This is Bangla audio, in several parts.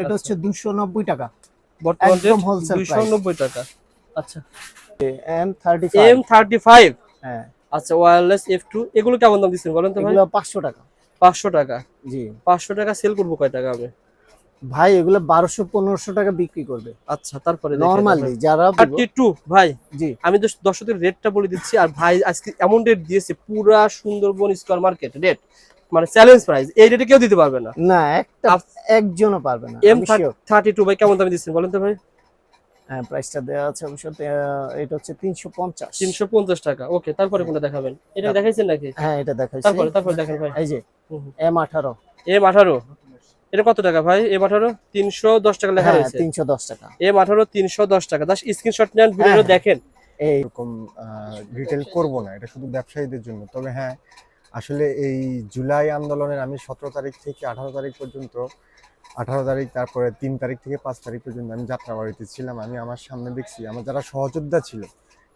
এটা হচ্ছে টাকা। বর্তমান একদম টাকা। আচ্ছা। হ্যাঁ। আচ্ছা ওয়্যারলেস এগুলো কেমন দাম দিচ্ছেন বলেন তো ভাই? এগুলো টাকা। পাঁচশো টাকা? জি। পাঁচশো টাকা সেল করব কয় টাকা আমি ভাই এগুলো বারোশো পনেরোশো টাকা বিক্রি করবে। আচ্ছা তারপরে নর্মালি যারা ভাই জি। আমি তো দর্শকদের রেটটা বলে দিচ্ছি আর ভাই আজকে এমন রেট দিয়েছে পুরা সুন্দরবন স্কোয়ার মার্কেট রেট মানে চ্যালেঞ্জ প্রাইস এই রেটে কেউ দিতে পারবে না। না একটা একজনও পারবে না এম। থার্টি টু ভাই কেমন দামে দিচ্ছেন বলেন তো ভাই? হ্যাঁ প্রাইসটা দেওয়া আছে অবশ্য এটা হচ্ছে তিনশো পঞ্চাশ। তিনশো পঞ্চাশ টাকা ওকে তারপরে কোনটা দেখাবেন? এটা দেখাইছেন নাকি? হ্যাঁ এটা দেখাইছি। তারপরে তারপরে দেখেন ভাই। এই যে এটা কত টাকা ভাই এম আঠারো? তিনশো দশ টাকা লেখা হ্যাঁ রয়েছে। তিনশো দশ টাকা। এম আঠারো তিনশো দশ টাকা। দাস স্ক্রিনশট নেন ভিডিও হ্যাঁ। দেখেন। এই এরকম রিটেল করব না এটা শুধু ব্যবসায়ীদের জন্য। তবে হ্যাঁ আসলে এই জুলাই আন্দোলনের আমি সতেরো তারিখ থেকে আঠারো তারিখ পর্যন্ত আঠারো তারিখ তারপরে তিন তারিখ থেকে পাঁচ তারিখ পর্যন্ত আমি যাত্রাবাড়িতে ছিলাম। আমি আমার সামনে দেখছি আমার যারা সহযোদ্ধা ছিল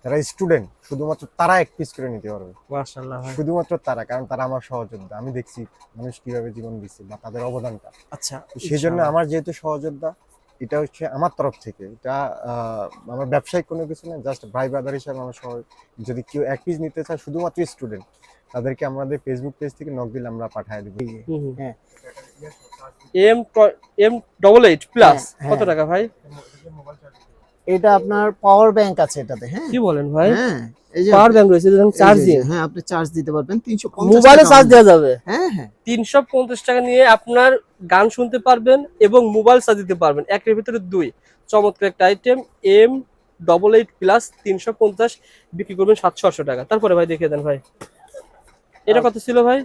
যারা স্টুডেন্ট শুধুমাত্র তারা এক পিস করে নিতে পারবে। শুধুমাত্র তারা কারণ তারা আমার সহযোদ্ধা। আমি দেখছি মানুষ কীভাবে জীবন দিচ্ছে বা তাদের অবদানটা। আচ্ছা সেই জন্য আমার যেহেতু সহযোদ্ধা এটা হচ্ছে আমার তরফ থেকে। এটা আমার ব্যবসায়িক কোনো কিছু না জাস্ট ভাই ব্রাদার হিসাবে আমার সহ যদি কেউ এক পিস নিতে চায় শুধুমাত্র স্টুডেন্ট তাদেরকে আমাদের ফেসবুক পেজ থেকে নক দিলে আমরা পাঠিয়ে দেবো। হ্যাঁ। M M double eight plus কত হ্যাঁ। টাকা ভাই? এটা আপনার পাওয়ার ব্যাংক আছে এটাতে হ্যাঁ। কি বলেন ভাই? হ্যাঁ এই যে পাওয়ার ব্যাংক রয়েছে যে- চার্জিং হ্যাঁ আপনি চার্জ দিতে পারবেন তিনশো মোবাইলে চার্জ দেওয়া যাবে। হ্যাঁ হ্যাঁ। তিনশো পঞ্চাশ টাকা নিয়ে আপনার গান শুনতে পারবেন এবং মোবাইল চার্জ দিতে পারবেন। একের ভিতরে দুই। চমৎকার একটা item M double eight plus তিনশো পঞ্চাশ বিক্রি করবেন সাতশো আটশো টাকা। তারপরে ভাই দেখিয়ে দেন ভাই। এটা কত ছিল ভাই?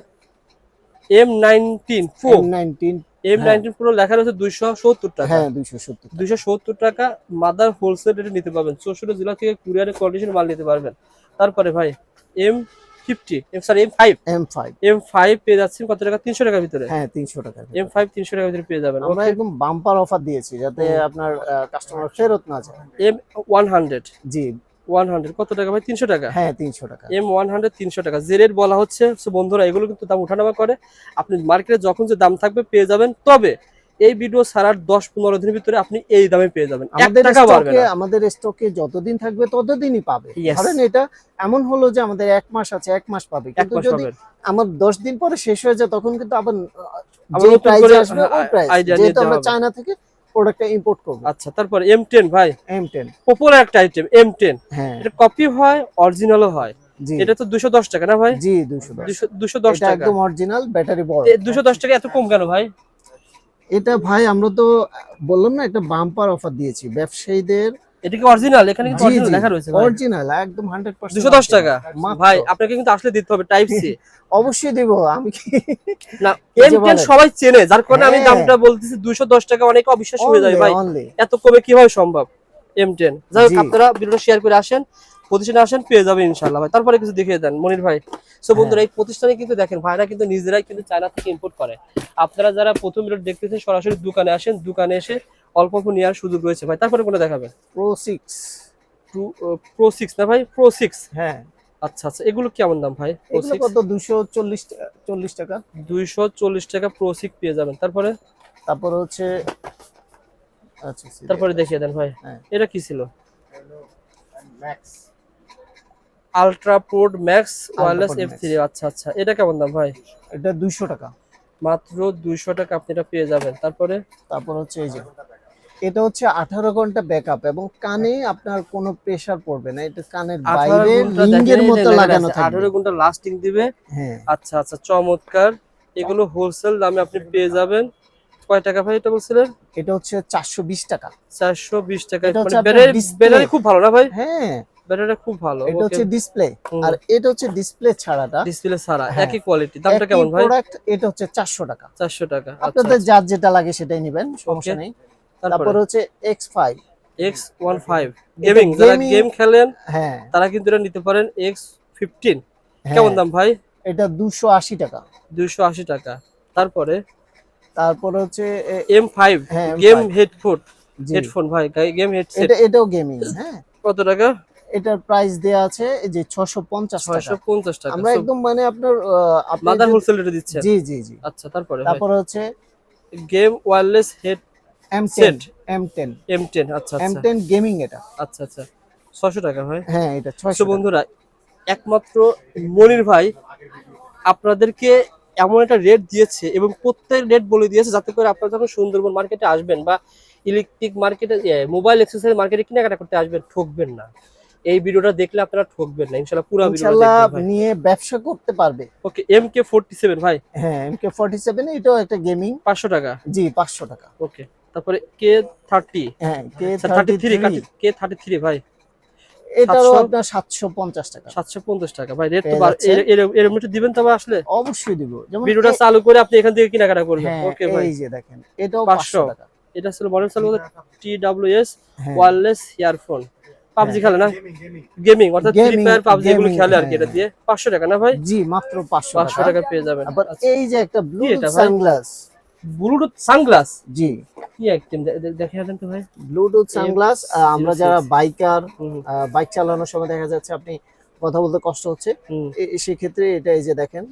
M nineteen four nineteen M. Nineteen pro লেখা রয়েছে দুইশো সত্তর টাকা। হ্যাঁ দুইশো সত্তর দুইশো সত্তর টাকা মাদার হোলসেল রেটে নিতে পারবেন। চৌষট্টি জেলা থেকে কুরিয়ারে কন্ডিশন মাল নিতে পারবেন। তারপরে ভাই M fifty M sorry M five M five M five পেয়ে যাচ্ছেন কত টাকা? তিনশো টাকার ভিতরে। হ্যাঁ তিনশো টাকা এম ফাইভ তিনশো টাকার ভিতরে পেয়ে যাবেন। আমরা একদম বাম্পার অফার দিয়েছি যাতে আপনার কাস্টমার ফেরত না যায়। এম ওয়ান হান্ড্রেড জি। One hundred. কত টাকা ভাই? তিনশো টাকা? হ্যাঁ তিনশো টাকা। এম ওয়ান হান্ড্রেড তিনশো টাকা। যে রেট বলা হচ্ছে বন্ধুরা এগুলো কিন্তু দাম উঠানামা করে। আপনি মার্কেটে যখন যে দাম থাকবে পেয়ে যাবেন। তবে এই ভিডিও ছাড়ার দশ পনেরো দিনের ভিতরে আপনি এই দামে পেয়ে যাবেন। আমাদের স্টকে আমাদের স্টকে যতদিন থাকবে ততদিনই পাবে। ধরেন এটা এমন হলো যে আমাদের এক মাস আছে এক মাস পাবে। কিন্তু যদি আমার দশ দিন পরে শেষ হয়ে যায় তখন কিন্তু আবার আবার যে প্রাইস আসবে ওই প্রাইস যেহেতু আমরা চায়না থেকে প্রোডাক্টটা ইম্পোর্ট করব। আচ্ছা তারপর এম টেন ভাই। এম টেন পপুলার একটা আইটেম এম টেন হ্যাঁ। এটা কপি হয় অরিজিনালও হয়। এটা তো দুশো দশ টাকা না ভাই? জি দুশো দশ। দুশো দুশো দশ এটা টাকা। একদম অরিজিনাল ব্যাটারি বড়। দুশো দশ টাকা এত কম কেন ভাই? এটা ভাই আমরা তো বললাম না একটা বাম্পার অফার দিয়েছি। ব্যবসায়ীদের এটা কি অরিজিনাল এখানে কিন্তু অরিজিনাল লেখা রয়েছে ভাই। অরিজিনাল একদম হান্ড্রেড পার্সেন্ট দুশো দশ টাকা। ভাই আপনাকে কিন্তু আসলে দিতে হবে টাইপ সি অবশ্যই দিব আমি কি না এই এম যে টেন বলেন। সবাই চেনে যার কারণে আমি হ্যাঁ। দামটা বলতেছি দুশো দশ টাকা অনেক অবিশ্বাস হয়ে যায় ভাই। এত কমে কীভাবে সম্ভব? এম টেন যাই হোক আপনারা ভিডিওটা শেয়ার করে আসেন প্রতিষ্ঠানে আসেন পেয়ে যাবেন ইনশাল্লাহ ভাই। তারপরে কিছু দেখিয়ে দেন মনির ভাই। সো হ্যাঁ। বন্ধুরা এই প্রতিষ্ঠানে কিন্তু দেখেন ভাইরা কিন্তু নিজেরাই কিন্তু চায়না থেকে ইম্পোর্ট করে। আপনারা যারা প্রথম ভিডিও দেখতেছেন সরাসরি দোকানে আসেন দোকানে এসে অল্প অল্প নেওয়ার সুযোগ রয়েছে ভাই। তারপরে কোনটা দেখাবেন প্রো সিক্স প্রো সিক্স না ভাই? প্রো সিক্স হ্যাঁ। আচ্ছা আচ্ছা। এগুলো কেমন দাম ভাই? কত? দুশো চল্লিশ চল্লিশ টাকা। দুইশো চল্লিশ টাকা প্রো সিক্স পেয়ে যাবেন। তারপরে? তারপর হচ্ছে আচ্ছা তারপরে দেখিয়ে দেন ভাই। হ্যাঁ। এটা কি ছিল? Max ultra pro max wireless Pro F three আচ্ছা আচ্ছা। এটা কেমন দাম ভাই? এটা দুইশো টাকা। মাত্র দুইশো টাকা আপনি এটা পেয়ে যাবেন। তারপরে? তারপর হচ্ছে এই যে। এটা হচ্ছে আঠারো ঘণ্টা ব্যাকআপ এবং কানে আপনার কোনো প্রেসার পড়বে না এটা কানের বাইরে রিঙ্গের মতো লাগানো থাকবে। আঠারো ঘণ্টা লাস্টিং দিবে। হ্যাঁ। আচ্ছা আচ্ছা চমৎকার। এগুলো হোলসেল দামে আপনি পেয়ে যাবেন। কয় টাকা ভাই এটা বলছিলেন এটা হচ্ছে চারশো বিশ টাকা। চারশো বিশ টাকা। হচ্ছে মানে ব্যাটারি খুব ভালো না ভাই? হ্যাঁ। ব্যাটারিটা খুব ভালো এটা হচ্ছে ডিসপ্লে আর এটা হচ্ছে ডিসপ্লে ছাড়াটা। ডিসপ্লে ছাড়া হ্যাঁ। একই কোয়ালিটি দামটা কেমন ভাই? প্রোডাক্ট এটা হচ্ছে চারশো টাকা। চারশো টাকা আচ্ছা আপনাদের যার যেটা লাগে সেটাই নেবেন সমস্যা নেই। তারপর হচ্ছে X five X one five gaming যারা গেম খেলেন হ্যাঁ। তারা কিন্তু এটা নিতে পারেন এক্স ফিফটিন হ্যাঁ, কেমন দাম ভাই? এটা দুশো আশি টাকা। দুইশো আশি টাকা। তারপরে? তারপর হচ্ছে এ- এম ফাইভ হ্যাঁ, গেম M5 হেডফোন হেডফোন ভাই গেম হেডসেট এটা এটাও গেমিং হ্যাঁ। কত টাকা? এটার প্রাইস দেয়া আছে এই যে ছশো পঞ্চাশ ছয়শো টাকা পঞ্চাশ টাকা। আমরা একদম মানে আপনার আহ, আপনি মাদার যদি- হোলসেল রেটে দিচ্ছেন। জি জি জি। আচ্ছা তারপরে তারপর হচ্ছে game wireless head M Set. Ten M ten M ten আচ্ছা এম আচ্ছা টেন গেমিং এটা। আচ্ছা আচ্ছা। ছশো টাকা ভাই। হ্যাঁ এটা তো ছয়শো বন্ধুরা একমাত্র মনির ভাই আপনাদেরকে এমন একটা রেট দিয়েছে এবং প্রত্যেক রেট বলে দিয়েছে যাতে করে আপনারা যখন সুন্দরবন মার্কেটে আসবেন বা ইলেকট্রিক মার্কেটে মোবাইল এক্সেসরি মার্কেটে কেনাকাটা করতে আসবেন ঠকবেন না। এই ভিডিওটা দেখলে আপনারা ঠকবেন না। ইনশাল্লাহ পুরো ইনশাল্লাহ নিয়ে ব্যবসা করতে পারবে। Okay M K forty seven ভাই। হ্যাঁ এম কে ফর্টি সেভেন এটাও একটা গেমিং পাঁচশো টাকা। জি পাঁচশো টাকা। ওকে। তারপরে কে থার্টি হ্যাঁ K thirty three K thirty three ভাই। এটারও 700 আপনার সাতশো পঞ্চাশ টাকা। সাতশো পঞ্চাশ টাকা। ভাই রেট তো একটু দিবেন তবে আসলে? অবশ্যই দিব। যেমন ভিডিওটা চালু করে আপনি এখান থেকে কেনাকাটা করবেন। হ্যাঁ ওকে ভাই। এই যে দেখেন এটাও 500 টাকা। এটা ছিল মডেল চালু টি ডাব্লিউ এস হ্যাঁ। ওয়্যারলেস ইয়ারফোন পাবজি খেলে না? গেমিং অর্থাৎ ফ্রি ফায়ার পাবজি এগুলো খেলে আর কি হ্যাঁ। এটা দিয়ে। পাঁচশো টাকা না ভাই? জি মাত্র টাকা। টাকা পেয়ে যাবেন। আবার। এই যে একটা ব্লু এটা সানগ্লাস ব্লুটুথ সানগ্লাস জি। কি একদম দেখে দেন তো ভাই। ব্লুটুথ সানগ্লাস আমরা যারা বাইকার বাইক চালানোর সময় দেখা যাচ্ছে আপনি কথা বলতে কষ্ট হচ্ছে। সেক্ষেত্রে এটা এই যে দেখেন।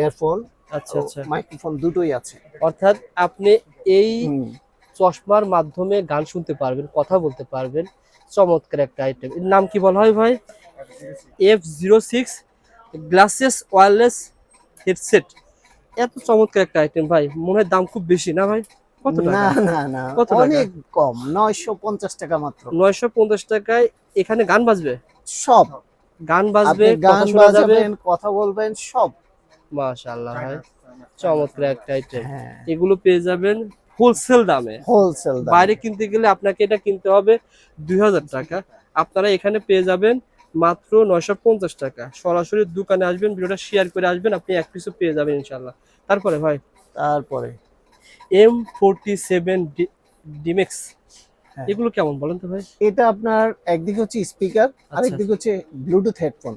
এয়ারফোন আচ্ছা আচ্ছা। মাইক্রোফোন দুটোই আছে। অর্থাৎ আপনি এই চশমার মাধ্যমে গান শুনতে পারবেন কথা বলতে পারবেন। চমৎকার একটা আইটেম এর নাম কি বলা হয় ভাই? F zero six glasses wireless headset এত চমৎকার একটা আইটেম ভাই। মনে হয় দাম খুব বেশি না ভাই? কত টাকা? না না কত অনেক কম নয়শো পঞ্চাশ টাকা মাত্র। নয়শো পঞ্চাশ টাকায় এখানে গান বাজবে? সব। গান বাজবে কথা গান বাজাবেন কথা বলবেন সব। মাশাআল্লাহ ভাই চমৎকার একটা আইটেম হ্যাঁ। এগুলো পেয়ে যাবেন হোলসেল দামে। হোলসেল বাইরে কিনতে গেলে আপনাকে এটা কিনতে হবে দুই হাজার টাকা। আপনারা এখানে পেয়ে যাবেন মাত্র নয়শো পঞ্চাশ টাকা। সরাসরি দোকানে আসবেন ভিডিওটা শেয়ার করে আসবেন আপনি এক পিসও পেয়ে যাবেন ইনশাল্লাহ তারপরে ভাই? তারপরে? এম ফোরটি সেভেন ডিমেক্স। এগুলো কেমন বলেন তো ভাই? এটা আপনার একদিকে হচ্ছে স্পিকার আচ্ছা। আরেকদিকে হচ্ছে ব্লুটুথ হেডফোন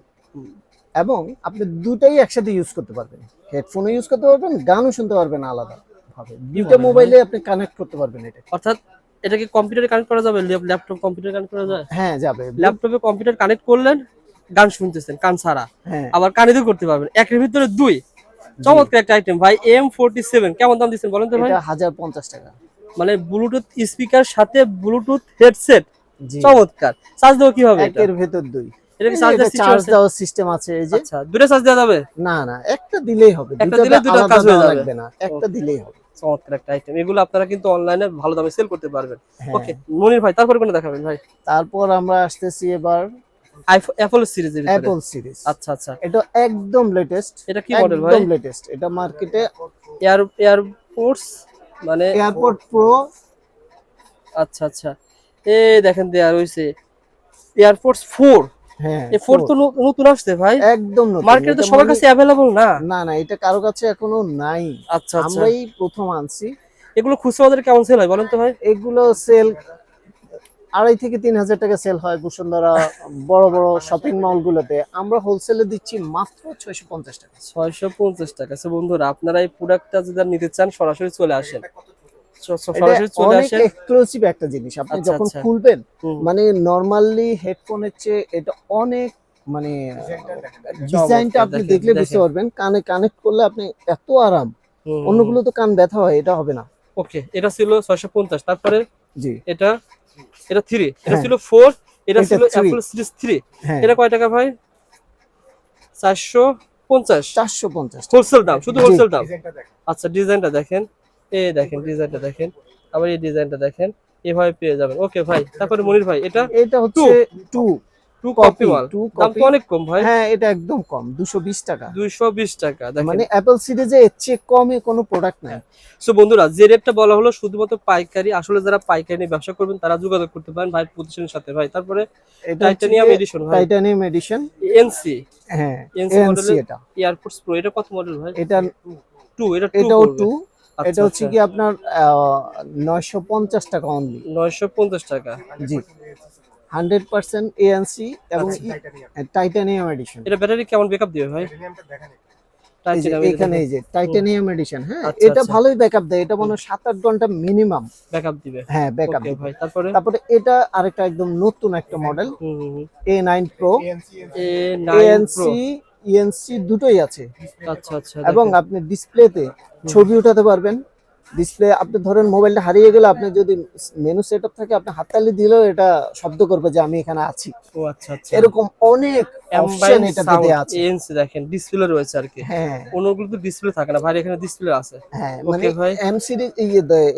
এবং আপনি দুটাই একসাথে ইউজ করতে পারবেন। হেডফোনও ইউজ করতে পারবেন গানও শুনতে পারবেন আলাদা ভাবে দুইটা মোবাইলে আপনি কানেক্ট করতে পারবেন এটা অর্থাৎ এটাকে কম্পিউটারে কানেক্ট করা যাবে? ল্যাপটপ কম্পিউটার কানেক্ট করা যায়? হ্যাঁ যাবে। ল্যাপটপে কম্পিউটার কানেক্ট করলেন গান শুনতেছেন কান ছাড়া। হ্যাঁ। আবার কানে দিয়ে করতে পারবেন। একের ভিতরে দুই। চমৎকার একটা আইটেম ভাই এম ফোরটি সেভেন কেমন দাম দিচ্ছেন বলেন তো ভাই? হাজার পঞ্চাশ টাকা। মানে ব্লুটুথ স্পিকার সাথে ব্লুটুথ হেডসেট চমৎকার। চার্জ দেবো কীভাবে একের ভেতর দুই। চার্জ দেওয়ার সিস্টেম আছে? এই যে। আচ্ছা দুটো চার্জ দেওয়া যাবে? না না একটা দিলেই হবে। একটা দিলে দুইটা কাজ হয়ে যাবে। না একটা দিলেই হবে। চমৎকার একটা আইটেম এগুলো আপনারা কিন্তু অনলাইনে ভালো দামে সেল করতে পারবেন। হ্যাঁ। ওকে মনির ভাই তারপরে কোনটা দেখাবেন ভাই? তারপর আমরা আসতেছি এবার অ্যাপল সিরিজের অ্যাপল সিরিজ আচ্ছা আচ্ছা। এটা একদম লেটেস্ট এটা কি মডেল ভাই? একদম লেটেস্ট এটা মার্কেটে এয়ার এয়ারপোর্টস মানে এয়ারপোর্ট প্রো আচ্ছা আচ্ছা। এই দেখেন দেয়া রয়েছে। এয়ারপোর্টস ফোর হ্যাঁ এই ফোর তো নতুন আসছে ভাই। একদম নতুন। মার্কেটে তো সবার কাছে না? না না এটা কারও কাছে এখনও নাই। আচ্ছা আচ্ছা। আমরাই প্রথম আনছি। এগুলো খুচরা বাজারে কেমন সেল হয় বলেন তো ভাই? এগুলো সেল আড়াই থেকে তিন হাজার টাকা সেল হয় বসুন্ধরা বড় বড় শপিং মল গুলোতে। আমরা হোলসেলে দিচ্ছি মাত্র ছয়শো পঞ্চাশ টাকা। ছয়শো পঞ্চাশ টাকা। সো বন্ধুরা আপনারা এই প্রোডাক্টটা যদি নিতে চান সরাসরি চলে আসেন। স- স- এটা সরাসরি চলে অনেক এক্সক্লুসিভ একটা জিনিস। আপনি আচ্ছা, যখন আচ্ছা। খুলবেন মানে নর্মালি হেডফোনের চেয়ে এটা অনেক মানে ডিজাইনটা আপনি দেখলে বুঝতে পারবেন। কানে কানেক্ট করলে আপনি এত আরাম। অন্যগুলো তো কান ব্যথা হয় এটা হবে না। ওকে এটা ছিল ছয়শো পঞ্চাশ। তারপরে জি। এটা এটা থ্রি এটা হ্যাঁ। ছিল ফোর এটা এটা ছিল। অ্যাপল সিরিজ থ্রি এটা কয় টাকা ভাই? চারশো পঞ্চাশ। চারশো পঞ্চাশ হোলসেল দাম শুধু হোলসেল দাম। আচ্ছা ডিজাইনটা দেখেন। এ দেখেন ডিজাইনটা দেখেন। আবার এই ডিজাইনটা দেখেন। এভাবে পেয়ে যাবেন। ওকে ভাই তারপরে মনির ভাই এটা এটা হচ্ছে টু টু কপি two দাম তো অনেক কম ভাই। হ্যাঁ এটা একদম কম দুশো বিশ টাকা। দুইশো বিশ টাকা দেখেন। মানে অ্যাপল সিরিজে এর চেয়ে কমে কোনো প্রোডাক্ট নাই। সো বন্ধুরা যে রেটটা বলা হলো শুধুমাত্র পাইকারি আসলে যারা পাইকারি নিয়ে ব্যবসা করবেন তারা যোগাযোগ করতে পারেন ভাই প্রতিষ্ঠানের সাথে ভাই। তারপরে টাইটানিয়াম এডিশন ভাই। টাইটানিয়াম এডিশন এনসি হ্যাঁ এএনসি এটা। এয়ারপোর্টস প্রো এটা কত মডেল ভাই? এটা টু এটা এটাও টু আচ্ছা, এটা হচ্ছে কি আপনার নয়শো পঞ্চাশ টাকা অনলি নয়শো পঞ্চাশ টাকা। জি। হান্ড্রেড পার্সেন্ট এএনসি এবং আচ্ছা। টাইটানিয়াম এডিশন এটা ব্যাটারি কেমন ব্যাকআপ দিবে ভাই? এখানে এই যে টাইটানিয়াম এডিশন হ্যাঁ আচ্ছা, এটা আচ্ছা। ভালোই ব্যাকআপ দেয় এটা মনে হয় সাত আট ঘণ্টা মিনিমাম ব্যাকআপ দিবে। হ্যাঁ ব্যাকআপ ভাই তারপরে? তারপরে এটা আরেকটা একদম নতুন একটা model A nine pro ANC ENC দুটোই আছে। আচ্ছা আচ্ছা এবং আপনি ডিসপ্লেতে ছবি উঠাতে পারবেন। ডিসপ্লে আপনি ধরেন মোবাইলটা হারিয়ে গেলে আপনি যদি মেনু সেট আপ থাকে আপনি হাততালি দিলেও এটা শব্দ করবে যে আমি এখানে আছি। ও আচ্ছা আচ্ছা। এরকম অনেক অপশন এটাতে দেওয়া আছে। এনসি দেখেন ডিসপ্লে রয়েছে আর কি। হ্যাঁ। অন্যগুলো তো ডিসপ্লে থাকে না। ভাই এখানে ডিসপ্লে আছে। হ্যাঁ মানে ভাই। এম সিরিজ এই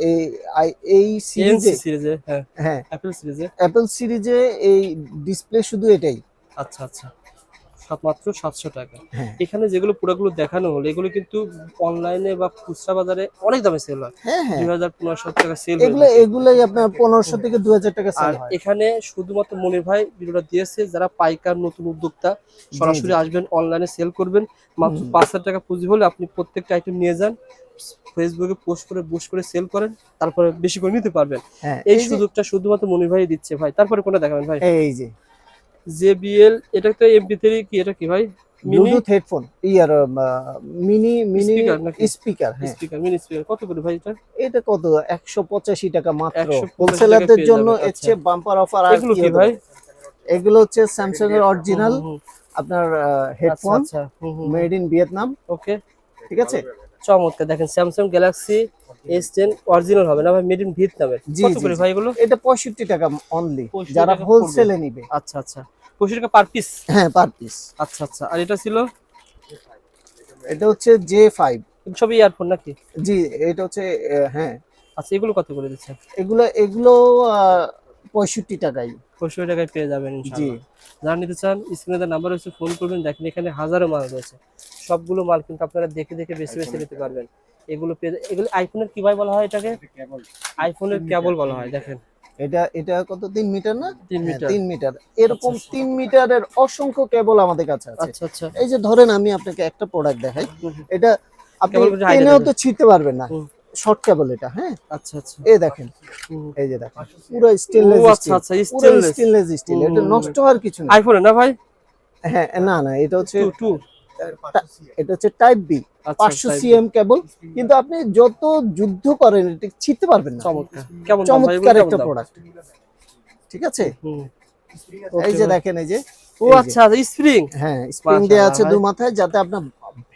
এই আই- এই সিরিজে সিরিজে হ্যাঁ। হ্যাঁ। অ্যাপেল সিরিজে অ্যাপল সিরিজে এই ডিসপ্লে শুধু এটাই। আচ্ছা আচ্ছা। মাত্র সাতশো টাকা। হ্যাঁ। এখানে যেগুলো প্রোডাক্টগুলো দেখানো হলো এগুলো কিন্তু অনলাইনে বা খুচরা বাজারে অনেক দামে সেল হয়। হ্যাঁ হ্যাঁ। দুই হাজার পনেরোশো টাকা সেল এগুলো এগুলোই আপনার পনেরোশো থেকে দু হাজার টাকা আর এখানে শুধুমাত্র মনির ভাই ভিডিওটা দিয়েছে যারা পাইকার নতুন উদ্যোক্তা সরাসরি আসবেন অনলাইনে সেল করবেন। মাত্র পাঁচ হাজার টাকা পুঁজি হলে আপনি প্রত্যেকটা আইটেম নিয়ে যান ফেসবুকে পোস্ট করে বুস্ট করে সেল করেন তারপরে বেশি করে নিতে পারবেন। এই এই সুযোগটা শুধুমাত্র মনির ভাই দিচ্ছে ভাই। তারপরে কোনটা দেখাবেন ভাই? এই যে জেবিএল এটা তো এমপি থ্রি কি এটা কি ভাই? Bluetooth headphone ear mini mini speaker হ্যাঁ। স্পিকার মিনি স্পিকার কত করে ভাই এটা? এটা কত? একশো পঁচাশি টাকা মাত্র। 185 হোলসেলারদের জন্য হচ্ছে। বাম্পার অফার আর কি ভাই? এগুলো হচ্ছে স্যামসাং এর অরিজিনাল আপনার headphone made in Vietnam okay ঠিক আছে? চমৎকার। দেখেন Samsung Galaxy S ten original হবে না ভাই মেড ইন ভিয়েতনামের কত করে ভাই এগুলো? এটা পঁয়ষট্টি টাকা অনলি যারা হোলসেলে নিবে। আচ্ছা আচ্ছা। পঁচিশ টাকা পার পিস হ্যাঁ পার পিস আচ্ছা আচ্ছা। আর এটা ছিল? এটা হচ্ছে জে ফাইভ সবই ইয়ারফোন নাকি? জি এটা হচ্ছে হ্যাঁ। আচ্ছা এগুলো কত করে দিচ্ছেন এগুলো এগুলো পঁয়ষট্টি টাকায়। পঁয়ষট্টি টাকায় পেয়ে যাবেন জি। যারা নিতে চান স্ক্রিনে নাম্বার হচ্ছে ফোন করবেন। দেখেন এখানে হাজারো মাল রয়েছে। সবগুলো মাল কিন্তু আপনারা দেখে দেখে বেছে বেছে নিতে পারবেন। এগুলো পেয়ে এগুলো আইফোনের কি ভাই বলা হয় এটাকে? আইফোনের কেবল বলা হয় দেখেন। এটা এটা কত? তিন মিটার না? তিন হ্যাঁ, মিটার। তিন মিটার। এরকম আচ্ছা। তিন মিটারের অসংখ্য কেবল আমাদের কাছে আছে। আচ্ছা আচ্ছা। এই যে ধরেন আমি আপনাকে একটা প্রোডাক্ট দেখাই। এটা আপনি দেবেন। তো ছিঁড়তে পারবেন না। শর্ট কেবল এটা হ্যাঁ? আচ্ছা আচ্ছা। এই দেখেন। এই যে দেখেন পুরো স্টেনলেস আচ্ছা আচ্ছা স্টেনলেস স্টেনলেস স্টিল এটা নষ্ট হওয়ার কিছু না আইফোনে না ভাই? হ্যাঁ না না এটা হচ্ছে টু টু এটা হচ্ছে টাইপ বি আচ্ছা পাঁচশো type B। সিএম কেবল কিন্তু আপনি যত যুদ্ধ করেন এটা ছিঁড়তে পারবেন না। চমৎকার। একটা প্রোডাক্ট ঠিক আছে। এই যে দেখেন এই যে ও আচ্ছা স্প্রিং হ্যাঁ স্প্রিং দেওয়া আছে দু মাথায় যাতে আপনার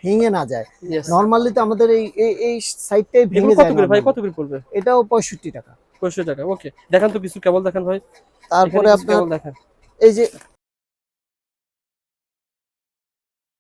ভেঙে না যায়। নরমালি তো আমাদের এই এই- সাইডটাই ভেঙে যায় কত করে ভাই? কত করে পড়বে? এটাও পঁয়ষট্টি টাকা। পঁয়ষট্টি টাকা ওকে দেখেন তো কিছু কেবল দেখান ভাই। তারপরে আপনার এই যে